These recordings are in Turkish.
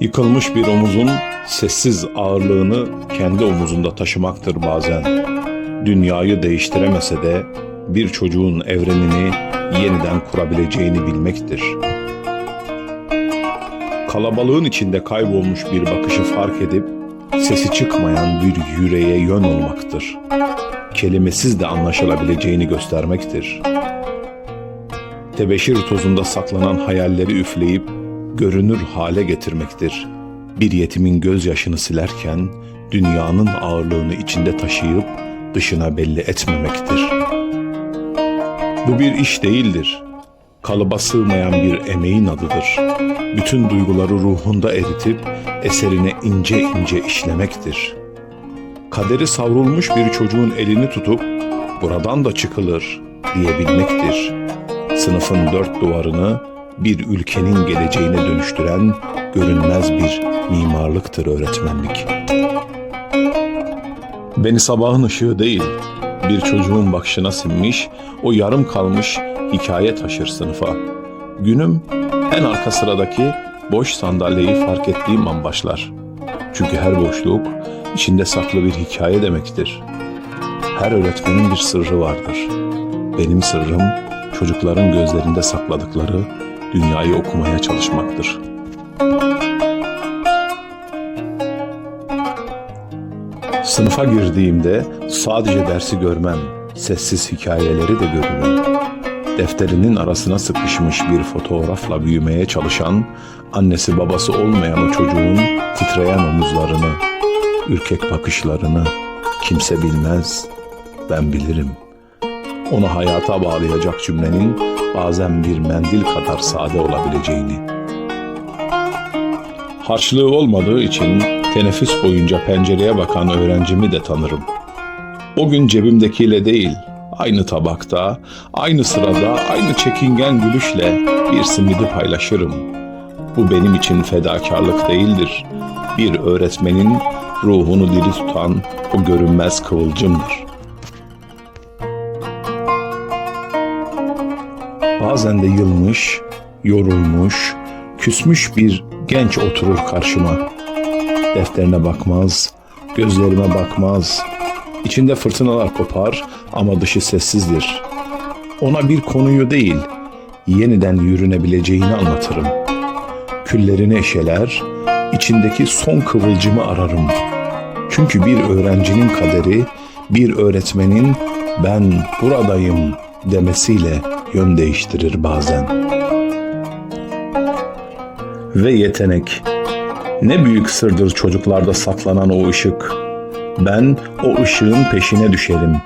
Yıkılmış bir omuzun sessiz ağırlığını kendi omuzunda taşımaktır bazen. Dünyayı değiştiremese de bir çocuğun evrenini yeniden kurabileceğini bilmektir. Kalabalığın içinde kaybolmuş bir bakışı fark edip sesi çıkmayan bir yüreğe yön olmaktır. Kelimesiz de anlaşılabileceğini göstermektir. Tebeşir tozunda saklanan hayalleri üfleyip görünür hale getirmektir. Bir yetimin gözyaşını silerken dünyanın ağırlığını içinde taşıyıp dışına belli etmemektir. Bu bir iş değildir. Kalıba sığmayan bir emeğin adıdır. Bütün duyguları ruhunda eritip eserine ince ince işlemektir. Kaderi savrulmuş bir çocuğun elini tutup buradan da çıkılır diyebilmektir. Sınıfın dört duvarını bir ülkenin geleceğine dönüştüren görünmez bir mimarlıktır öğretmenlik. Beni sabahın ışığı değil, bir çocuğun bakışına sinmiş, o yarım kalmış hikaye taşır sınıfa. Günüm en arka sıradaki boş sandalyeyi fark ettiğim an başlar. Çünkü her boşluk içinde saklı bir hikaye demektir. Her öğretmenin bir sırrı vardır. Benim sırrım çocukların gözlerinde sakladıkları dünyayı okumaya çalışmaktır. Sınıfa girdiğimde sadece dersi görmem, sessiz hikayeleri de görürüm. Defterinin arasına sıkışmış bir fotoğrafla büyümeye çalışan, annesi babası olmayan o çocuğun titreyen omuzlarını, ürkek bakışlarını kimse bilmez, ben bilirim. Onu hayata bağlayacak cümlenin bazen bir mendil kadar sade olabileceğini. Harçlığı olmadığı için teneffüs boyunca pencereye bakan öğrencimi de tanırım. O gün cebimdekiyle değil, aynı tabakta, aynı sırada, aynı çekingen gülüşle bir simidi paylaşırım. Bu benim için fedakarlık değildir. Bir öğretmenin ruhunu diri tutan o görünmez kıvılcımdır. Bazen de yılmış, yorulmuş, küsmüş bir genç oturur karşıma. Defterine bakmaz, gözlerime bakmaz. İçinde fırtınalar kopar ama dışı sessizdir. Ona bir konuyu değil, yeniden yürünebileceğini anlatırım. Küllerini eşeler, içindeki son kıvılcımı ararım. Çünkü bir öğrencinin kaderi, bir öğretmenin ben buradayım demesiyle yön değiştirir bazen. Ve yetenek. Ne büyük sırdır çocuklarda saklanan o ışık. Ben o ışığın peşine düşerim.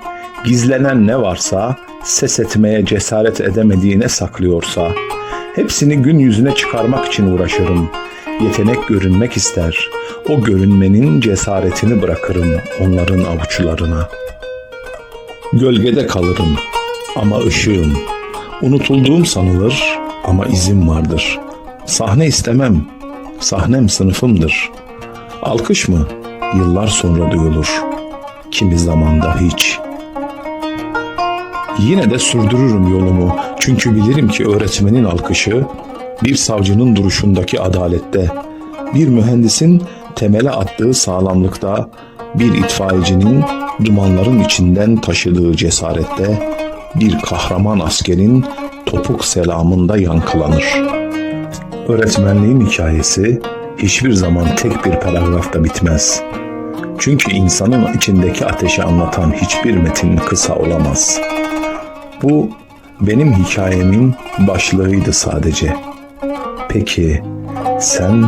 Gizlenen ne varsa, ses etmeye cesaret edemediğine saklıyorsa, hepsini gün yüzüne çıkarmak için uğraşırım. Yetenek görünmek ister. O görünmenin cesaretini bırakırım onların avuçlarına. Gölgede kalırım ama ışığım. Unutulduğum sanılır ama izim vardır. Sahne istemem. Sahnem sınıfımdır. Alkış mı? Yıllar sonra duyulur. Kimi zamanda hiç. Yine de sürdürürüm yolumu. Çünkü bilirim ki öğretmenin alkışı bir savcının duruşundaki adalette, bir mühendisin temele attığı sağlamlıkta, bir itfaiyecinin dumanların içinden taşıdığı cesarette, bir kahraman askerin topuk selamında yankılanır. Öğretmenliğin hikayesi hiçbir zaman tek bir paragrafta bitmez. Çünkü insanın içindeki ateşi anlatan hiçbir metin kısa olamaz. Bu benim hikayemin başlığıydı sadece. Peki sen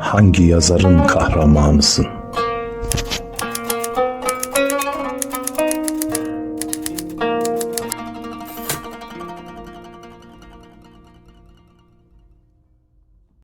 hangi yazarın kahramanısın?''